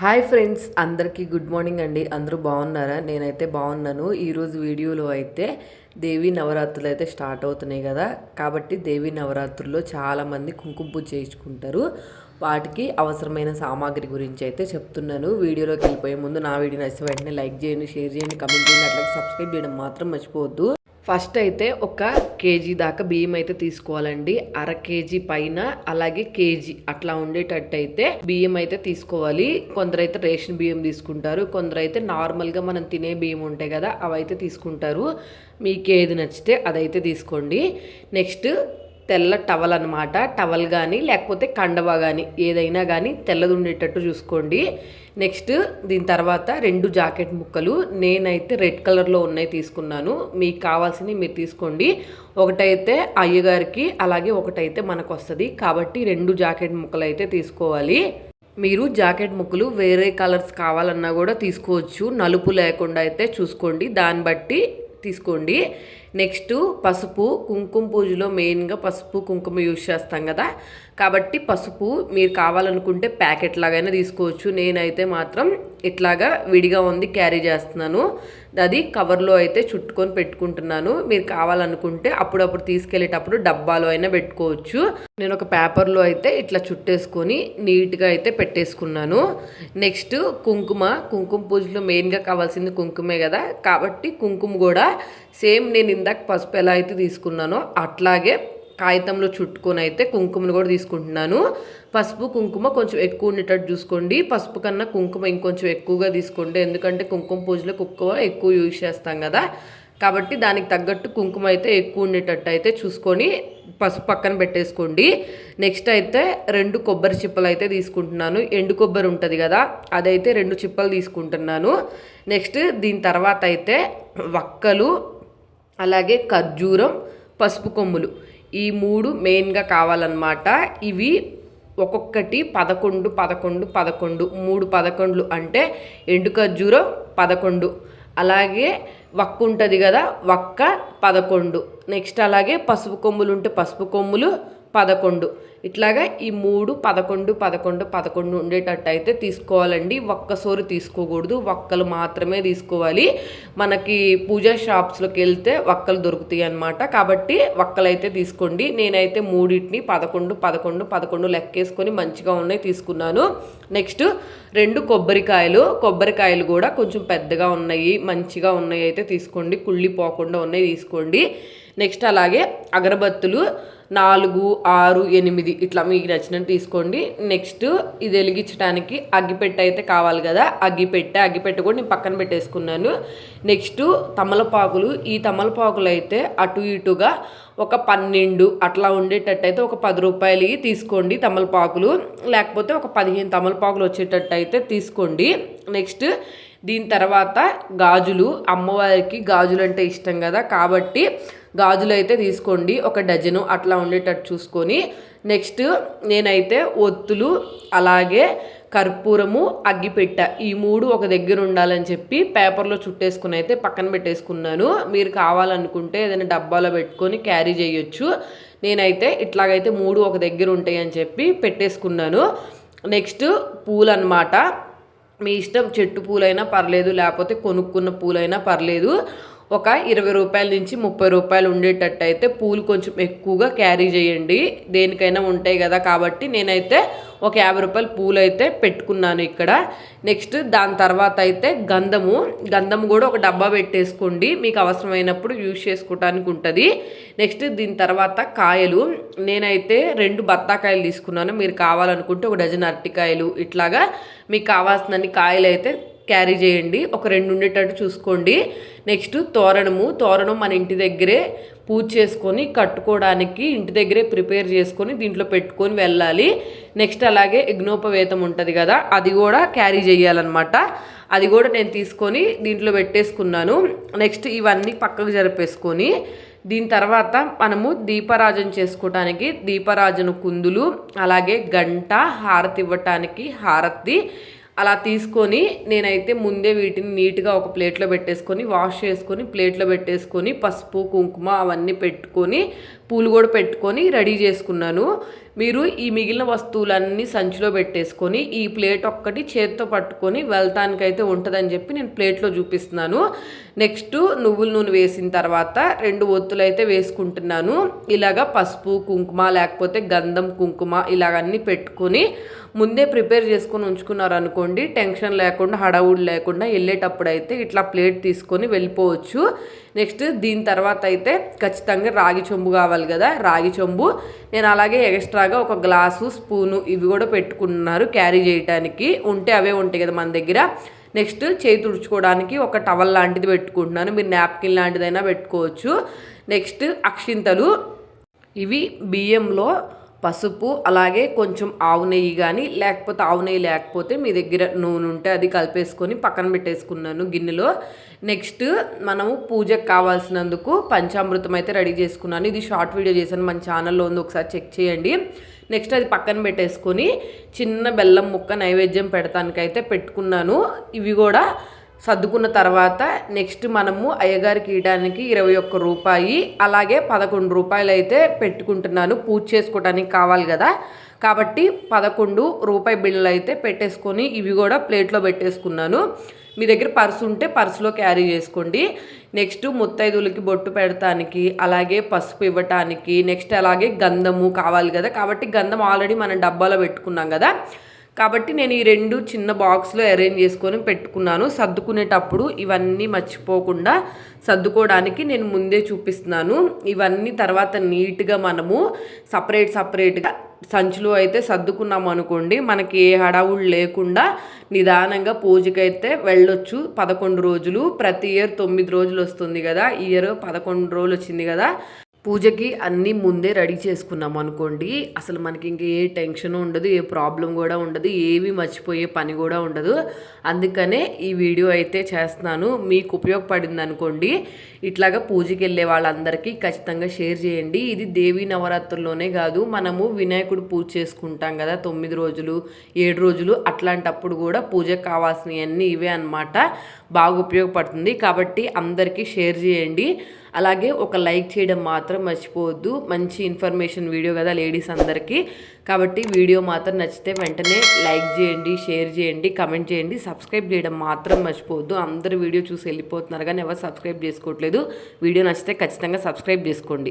Hi friends అందరికీ good morning అండి. అందరూ బాగున్నారా? నేనైతే బాగున్నాను. ఈరోజు వీడియోలో అయితే దేవీ నవరాత్రులు అయితే స్టార్ట్ అవుతున్నాయి కదా. కాబట్టి దేవీ నవరాత్రుల్లో చాలామంది కుంకుమ పూజ చేయించుకుంటారు వాటికి అవసరమైన సామాగ్రి గురించి అయితే చెప్తున్నాను. వీడియోలోకి వెళ్ళిపోయే ముందు నా వీడియో నచ్చిన వెంటనే లైక్ చేయండి షేర్ చేయండి కమెంట్ చేయండి అట్లాగే సబ్స్క్రైబ్ చేయడం మాత్రం మర్చిపోవద్దు. ఫస్ట్ అయితే ఒక కేజీ దాకా బియ్యం అయితే తీసుకోవాలండి. అర కేజీ పైన అలాగే కేజీ అట్లా ఉండేటట్టు అయితే బియ్యం అయితే తీసుకోవాలి. కొందరైతే రేషన్ బియ్యం తీసుకుంటారు. కొందరైతే నార్మల్గా మనం తినే బియ్యం ఉంటాయి కదా అవైతే తీసుకుంటారు. మీకు ఏది నచ్చితే అదైతే తీసుకోండి. నెక్స్ట్ తెల్ల టవల్ అనమాట టవల్ కానీ లేకపోతే కండవా కానీ ఏదైనా కానీ తెల్లది ఉండేటట్టు చూసుకోండి. నెక్స్ట్ దీని తర్వాత రెండు జాకెట్ ముక్కలు. నేనైతే రెడ్ కలర్లో ఉన్నాయి తీసుకున్నాను. మీకు కావాల్సినవి మీరు తీసుకోండి. ఒకటైతే అయ్యగారికి అలాగే ఒకటైతే మనకు వస్తుంది కాబట్టి రెండు జాకెట్ ముక్కలు అయితే తీసుకోవాలి. మీరు జాకెట్ ముక్కలు వేరే కలర్స్ కావాలన్నా కూడా తీసుకోవచ్చు. నలుపు లేకుండా అయితే చూసుకోండి. దాన్ని బట్టి తీసుకోండి. నెక్స్ట్ పసుపు కుంకుమ పూజలో మెయిన్గా పసుపు కుంకుమ యూజ్ చేస్తాం కదా. కాబట్టి పసుపు మీరు కావాలనుకుంటే ప్యాకెట్ లాగైనా తీసుకోవచ్చు. నేనైతే మాత్రం ఇట్లాగా విడిగా ఉంది క్యారీ చేస్తున్నాను. అది కవర్లో అయితే చుట్టుకొని పెట్టుకుంటున్నాను. మీరు కావాలనుకుంటే అప్పుడప్పుడు తీసుకెళ్ళేటప్పుడు డబ్బాలో అయినా పెట్టుకోవచ్చు. నేను ఒక పేపర్లో అయితే ఇట్లా చుట్టేసుకొని నీట్గా అయితే పెట్టేసుకున్నాను. నెక్స్ట్ కుంకుమ కుంకుమ పూజలో మెయిన్గా కావాల్సింది కుంకుమే కదా. కాబట్టి కుంకుమ కూడా సేమ్ నేను ఇందాక పసుపు ఎలా అయితే తీసుకున్నానో అట్లాగే కాగితంలో చుట్టుకొని అయితే కుంకుమను కూడా తీసుకుంటున్నాను. పసుపు కుంకుమ కొంచెం ఎక్కువ ఉండేటట్టు చూసుకోండి. పసుపు కన్నా కుంకుమ ఇంకొంచెం ఎక్కువగా తీసుకోండి. ఎందుకంటే కుంకుమ పూజలో కుంకుమ ఎక్కువ యూజ్ చేస్తాం కదా. కాబట్టి దానికి తగ్గట్టు కుంకుమ అయితే ఎక్కువ ఉండేటట్టు అయితే చూసుకొని పసుపు పక్కన పెట్టేసుకోండి. నెక్స్ట్ అయితే రెండు కొబ్బరి చిప్పలు అయితే తీసుకుంటున్నాను. ఎండు కొబ్బరి ఉంటుంది కదా అదైతే రెండు చిప్పలు తీసుకుంటున్నాను. నెక్స్ట్ దీని తర్వాత అయితే వక్కలు అలాగే ఖర్జూరం పసుపు కొమ్ములు. ఈ మూడు మెయిన్గా కావాలన్నమాట. ఇవి ఒక్కొక్కటి పదకొండు పదకొండు పదకొండు మూడు పదకొండులు అంటే ఎండు ఖర్జూరం పదకొండు. అలాగే వక్క ఉంటుంది కదా వక్క పదకొండు. నెక్స్ట్ అలాగే పసుపు కొమ్ములు ఉంటే పసుపు కొమ్ములు పదకొండు. ఇట్లాగా ఈ మూడు పదకొండు పదకొండు పదకొండు ఉండేటట్టు అయితే తీసుకోవాలండి. ఒక్కసోరి తీసుకోకూడదు. వక్కలు మాత్రమే తీసుకోవాలి. మనకి పూజా షాప్స్లోకి వెళ్తే వక్కలు దొరుకుతాయి అనమాట కాబట్టి ఒక్కలైతే తీసుకోండి. నేనైతే మూడింటిని పదకొండు పదకొండు పదకొండు లెక్కేసుకొని మంచిగా ఉన్నాయి తీసుకున్నాను. నెక్స్ట్ రెండు కొబ్బరికాయలు. కొబ్బరికాయలు కూడా కొంచెం పెద్దగా ఉన్నాయి. మంచిగా ఉన్నాయి అయితే తీసుకోండి. కుళ్ళిపోకుండా ఉన్నాయి తీసుకోండి. నెక్స్ట్ అలాగే అగరబత్తులు నాలుగు ఆరు ఎనిమిది ఇట్లా మీకు నచ్చినట్టు తీసుకోండి. నెక్స్ట్ ఇది వెలిగించడానికి అగ్గిపెట్టె అయితే కావాలి కదా. అగ్గిపెట్టె అగ్గిపెట్టె కూడా నేను పక్కన పెట్టేసుకున్నాను. నెక్స్ట్ తమలపాకులు ఈ తమలపాకులు అయితే అటు ఇటుగా ఒక పన్నెండు అట్లా ఉండేటట్టు అయితే ఒక పది రూపాయలు తీసుకోండి తమలపాకులు. లేకపోతే ఒక పదిహేను తమలపాకులు వచ్చేటట్టు అయితే తీసుకోండి. నెక్స్ట్ దీని తర్వాత గాజులు. అమ్మవారికి గాజులు అంటే ఇష్టం కదా. కాబట్టి గాజులు అయితే తీసుకోండి. ఒక డజను అట్లా ఉండేటట్టు చూసుకొని నెక్స్ట్ నేనైతే ఒత్తులు అలాగే కర్పూరము అగ్గిపెట్ట ఈ మూడు ఒక దగ్గర ఉండాలని చెప్పి పేపర్లో చుట్టేసుకుని అయితే పక్కన పెట్టేసుకున్నాను. మీరు కావాలనుకుంటే ఏదైనా డబ్బాలో పెట్టుకొని క్యారీ చేయొచ్చు. నేనైతే ఇట్లాగైతే మూడు ఒక దగ్గర ఉంటాయి అని చెప్పి పెట్టేసుకున్నాను. నెక్స్ట్ పూలు అనమాట మీ ఇష్టం చెట్టు పూలైనా పర్లేదు లేకపోతే కొనుక్కున్న పూలైనా పర్లేదు. ఒక ఇరవై రూపాయల నుంచి ముప్పై రూపాయలు ఉండేటట్టు అయితే పూలు కొంచెం ఎక్కువగా క్యారీ చేయండి. దేనికైనా ఉంటాయి కదా కాబట్టి నేనైతే ఒక యాభై రూపాయల పూలు అయితే పెట్టుకున్నాను ఇక్కడ. నెక్స్ట్ దాని తర్వాత అయితే గంధము. గంధం కూడా ఒక డబ్బా పెట్టేసుకోండి. మీకు అవసరమైనప్పుడు యూజ్ చేసుకోవడానికి ఉంటుంది. నెక్స్ట్ దీని తర్వాత కాయలు. నేనైతే రెండు బత్తాకాయలు తీసుకున్నాను. మీరు కావాలనుకుంటే ఒక డజన్ అరటికాయలు ఇట్లాగా మీకు కావాల్సినన్ని కాయలు అయితే క్యారీ చేయండి. ఒక రెండు ఉండేటట్టు చూసుకోండి. నెక్స్ట్ తోరణము. తోరణం మన ఇంటి దగ్గరే పూజ చేసుకొని కట్టుకోవడానికి ఇంటి దగ్గరే ప్రిపేర్ చేసుకొని దీంట్లో పెట్టుకొని వెళ్ళాలి. నెక్స్ట్ అలాగే యజ్ఞోపవేతం ఉంటుంది కదా అది కూడా క్యారీ చేయాలన్నమాట. అది కూడా నేను తీసుకొని దీంట్లో పెట్టేసుకున్నాను. నెక్స్ట్ ఇవన్నీ పక్కకు జరిపేసుకొని దీని తర్వాత మనము దీపారాజన చేసుకోవటానికి దీపరాజన కుందులు అలాగే గంట హారతి ఇవ్వటానికి హారతి అలా తీసుకొని నేనైతే ముందే వీటిని నీట్గా ఒక ప్లేట్లో పెట్టేసుకొని వాష్ చేసుకొని ప్లేట్లో పెట్టేసుకొని పసుపు కుంకుమ అవన్నీ పెట్టుకొని పూలు కూడా పెట్టుకొని రెడీ చేసుకున్నాను. మీరు ఈ మిగిలిన వస్తువులన్నీ సంచిలో పెట్టేసుకొని ఈ ప్లేట్ ఒక్కటి చేత్తో పట్టుకొని వెళ్తానికైతే ఉంటుందని చెప్పి నేను ప్లేట్లో చూపిస్తున్నాను. నెక్స్ట్ నువ్వుల నూనె వేసిన తర్వాత రెండు ఒత్తులు అయితే వేసుకుంటున్నాను. ఇలాగ పసుపు కుంకుమ లేకపోతే గంధం కుంకుమ ఇలాగన్నీ పెట్టుకొని ముందే ప్రిపేర్ చేసుకొని ఉంచుకున్నారు అనుకోండి టెన్షన్ లేకుండా హడావుడి లేకుండా వెళ్ళేటప్పుడు అయితే ఇట్లా ప్లేట్ తీసుకొని వెళ్ళిపోవచ్చు. నెక్స్ట్ దీని తర్వాత అయితే ఖచ్చితంగా రాగి చెంబు కావాలి కదా రాగి చెంబు. నేను అలాగే ఎక్స్ట్రాగా ఒక గ్లాసు స్పూను ఇవి కూడా పెట్టుకున్నారు క్యారీ చేయడానికి ఉంటే అవే ఉంటాయి కదా మన దగ్గర. నెక్స్ట్ చేయి తుడుచుకోవడానికి ఒక టవల్ లాంటిది పెట్టుకుంటున్నాను. మీరు నాప్కిన్ లాంటిదైనా పెట్టుకోవచ్చు. నెక్స్ట్ అక్షింతలు. ఇవి బియ్యంలో పసుపు అలాగే కొంచెం ఆవు నెయ్యి కానీ లేకపోతే ఆవు నెయ్యి లేకపోతే మీ దగ్గర నూనె ఉంటే అది కలిపేసుకొని పక్కన పెట్టేసుకున్నాను గిన్నెలో. నెక్స్ట్ మనము పూజకు కావాల్సినందుకు పంచామృతం అయితే రెడీ చేసుకున్నాను. ఇది షార్ట్ వీడియో చేశాను మన ఛానల్లో ఉంది ఒకసారి చెక్ చేయండి. నెక్స్ట్ అది పక్కన పెట్టేసుకొని చిన్న బెల్లం ముక్క నైవేద్యం పెడతానికైతే పెట్టుకున్నాను. ఇవి కూడా సర్దుకున్న తర్వాత నెక్స్ట్ మనము అయ్యగారికి ఇవ్వడానికి ఇరవై ఒక్క రూపాయి అలాగే పదకొండు రూపాయలు అయితే పెట్టుకుంటున్నాను. పూజ చేసుకోవడానికి కావాలి కదా. కాబట్టి పదకొండు రూపాయి బిళ్ళలు అయితే పెట్టేసుకొని ఇవి కూడా ప్లేట్లో పెట్టేసుకున్నాను. మీ దగ్గర పర్సు ఉంటే పర్సులో క్యారీ చేసుకోండి. నెక్స్ట్ ముత్తైదులకి బొట్టు పెడటానికి అలాగే పసుపు ఇవ్వటానికి నెక్స్ట్ అలాగే గంధము కావాలి కదా. కాబట్టి గంధం ఆల్రెడీ మనం డబ్బాలో పెట్టుకున్నాం కదా. కాబట్టి నేను ఈ రెండు చిన్న బాక్స్లో అరేంజ్ చేసుకొని పెట్టుకున్నాను. సర్దుకునేటప్పుడు ఇవన్నీ మర్చిపోకుండా సర్దుకోవడానికి నేను ముందే చూపిస్తున్నాను. ఇవన్నీ తర్వాత నీట్గా మనము సపరేట్ సపరేట్గా సంచులు అయితే సర్దుకున్నాం అనుకోండి మనకి ఏ హడావుడు లేకుండా నిదానంగా పూజకైతే వెళ్ళొచ్చు. పదకొండు రోజులు ప్రతి ఇయర్ తొమ్మిది రోజులు వస్తుంది కదా ఇయర్ పదకొండు రోజులు వచ్చింది కదా. పూజకి అన్నీ ముందే రెడీ చేసుకున్నాం అనుకోండి అసలు మనకి ఇంక ఏ టెన్షన్ ఉండదు ఏ ప్రాబ్లం కూడా ఉండదు ఏవి మర్చిపోయే పని కూడా ఉండదు. అందుకనే ఈ వీడియో అయితే చేస్తున్నాను. మీకు ఉపయోగపడింది అనుకోండి ఇట్లాగా పూజకి వెళ్ళే వాళ్ళందరికీ ఖచ్చితంగా షేర్ చేయండి. ఇది దేవి నవరాత్రుల్లోనే కాదు మనము వినాయకుడు పూజ చేసుకుంటాం కదా తొమ్మిది రోజులు ఏడు రోజులు అట్లాంటప్పుడు కూడా పూజకు కావాల్సినవన్నీ ఇవే అనమాట బాగా ఉపయోగపడుతుంది. కాబట్టి అందరికీ షేర్ చేయండి. అలాగే ఒక లైక్ చేయడం మాత్రం మర్చిపోవద్దు. మంచి ఇన్ఫర్మేషన్ వీడియో కదా లేడీస్ అందరికీ. కాబట్టి వీడియో మాత్రం నచ్చితే వెంటనే లైక్ చేయండి షేర్ చేయండి కమెంట్ చేయండి. సబ్స్క్రైబ్ చేయడం మాత్రం మర్చిపోవద్దు. అందరూ వీడియో చూసి వెళ్ళిపోతున్నారు కానీ ఎవరు సబ్స్క్రైబ్ చేసుకోవట్లేదు. వీడియో నచ్చితే ఖచ్చితంగా సబ్స్క్రైబ్ చేసుకోండి.